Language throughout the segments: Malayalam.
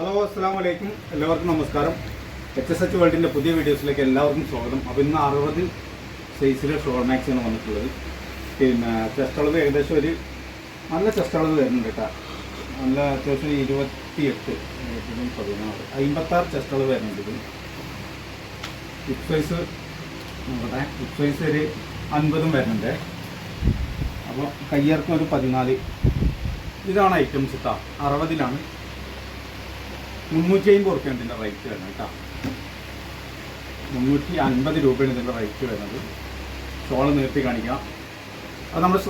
ഹലോ അസ്സാം വലൈക്കും എല്ലാവർക്കും നമസ്കാരം. എച്ച് എസ് എച്ച് വേൾഡിന്റെ പുതിയ വീഡിയോസിലേക്ക് എല്ലാവർക്കും സ്വാഗതം. അപ്പോൾ ഇന്ന് അറുപത് സൈസിലെ ഷോർമാക്സാണ് വന്നിട്ടുള്ളത്. പിന്നെ ചെസ്റ്റ് അളവ് ഏകദേശം ഒരു നല്ല ചെസ്റ്റ് അളവ് വരുന്നുണ്ട് കേട്ടോ. നല്ല അത്യാവശ്യം ഇരുപത്തി എട്ട് പതിനാറ് അമ്പത്താറ് ചെസ്റ്റ് അളവ് വരുന്നുണ്ട് ഇത് ഹിപ് സൈസ് നോക്കട്ടെ. ഹിപ് സൈസ് ഒരു അൻപതും വരുന്നുണ്ട്. അപ്പോൾ കയ്യിറക്കം ഒരു പതിനാല്. ഇതാണ് ഐറ്റംസ് കേട്ടോ അറുപതിലാണ്. മുന്നൂറ്റി അമ്പത് റുപ്യാണ് ഇതിന്റെ റേറ്റ് വരുന്നത് കേട്ടോ. മുന്നൂറ്റി അൻപത് രൂപയാണ് ഇതിന്റെ റേറ്റ് വരുന്നത്. ഷോൾ നിർത്തി കാണിക്കാം. അത് നമ്മുടെ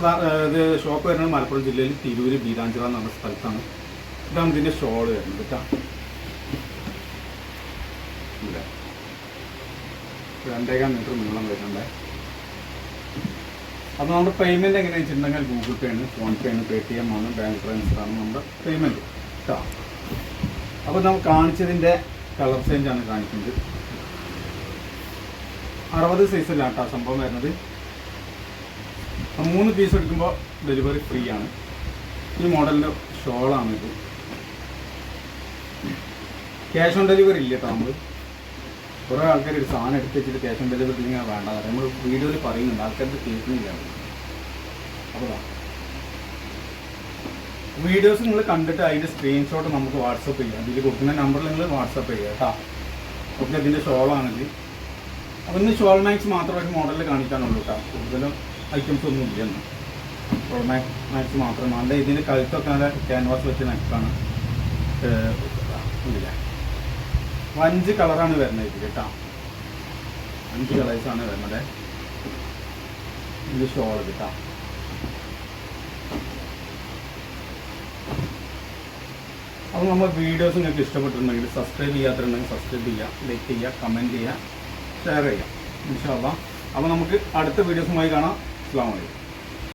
ഇത് ഷോപ്പ് വരുന്നത് മലപ്പുറം ജില്ലയിൽ തിരൂര് ബീരാഞ്ചിറ എന്ന് പറഞ്ഞ സ്ഥലത്താണ്. ഇതാണ് ഇതിന്റെ ഷോൾ വരുന്നത് കേട്ടോ. രണ്ടേകാൽ മീറ്റർ നീളം വരുന്നുണ്ട്. അപ്പോൾ നമ്മുടെ പേയ്മെന്റ് എങ്ങനെയാണെന്ന് വെച്ചിട്ടുണ്ടെങ്കിൽ ഗൂഗിൾ പേ ആണ് ഫോൺ പേ ആണ് പേ ടി എം ആണ് ബാങ്ക് ട്രാൻസ്ഫർ ആണ് നമ്മുടെ പേയ്മെന്റ് കേട്ടോ. അപ്പോൾ നമ്മൾ കാണിച്ചതിന്റെ കളർ ചേഞ്ച് ആണ് കാണിക്കുന്നത്. അറുപത് സൈസിലാണ് കേട്ടോ സംഭവം വരുന്നത്. മൂന്ന് പീസ് എടുക്കുമ്പോൾ ഡെലിവറി ഫ്രീ ആണ്. ഈ മോഡലിന്റെ ഷോളാണ് ഇത് ക്യാഷ് ഓൺ ഡെലിവറി ഇല്ല കേട്ടോ നമ്മൾ കുറേ ആൾക്കാർ ഒരു സാധനം എടുത്ത് വെച്ചിട്ട് ക്യാഷ് ഓൺ ഡെലിവറി ഇല്ലെങ്കിൽ വേണ്ട. നമ്മൾ വീഡിയോയിൽ പറയുന്നുണ്ട്. ആൾക്കാർക്ക് കേൾക്കുന്നില്ല. അപ്പോൾ. വീഡിയോസ് നിങ്ങൾ കണ്ടിട്ട് അതിന്റെ സ്ക്രീൻഷോട്ട് നമുക്ക് വാട്സപ്പ് ചെയ്യാം. ഇതിൽ കൊടുക്കുന്ന നമ്പറിൽ നിങ്ങൾ വാട്സപ്പ് ചെയ്യുക കേട്ടോ ഓക്കെ ഇതിന്റെ ഷോളാണിത് അപ്പോൾ ഇന്ന് ഷോൾ മാക്സ് മാത്രമേ ഒരു മോഡലിൽ കാണിക്കാനുള്ളൂ കേട്ടോ കൂടുതലും ഐറ്റംസ് ഒന്നും ഇല്ലെന്ന് ഷോൾ മാക്സ് മാക്സ് മാത്രം. നല്ല ഇതിന്റെ കഴുത്തൊക്കെ നല്ല ക്യാൻവാസ് വെച്ച് നെക്കാണ് ഇല്ല. അഞ്ച് കളറാണ് വരുന്നത് ഇതിൽ കേട്ടോ അഞ്ച് കളേഴ്സാണ് വരുന്നത്. ഇത് ഷോൾ കേട്ടോ അപ്പോൾ നമ്മുടെ വീഡിയോസ് നിങ്ങൾക്ക് ഇഷ്ടപ്പെട്ടിട്ടുണ്ടെങ്കിൽ സബ്സ്ക്രൈബ് ചെയ്യാത്തിട്ടുണ്ടെങ്കിൽ സബ്സ്ക്രൈബ് ചെയ്യുക ലൈക്ക് ചെയ്യുക കമന്റ് ചെയ്യുക ഷെയർ ചെയ്യുക ഇൻഷാല്ല അപ്പോൾ നമുക്ക് അടുത്ത വീഡിയോസുമായി കാണാം. അസ്സാം വലൈക്കും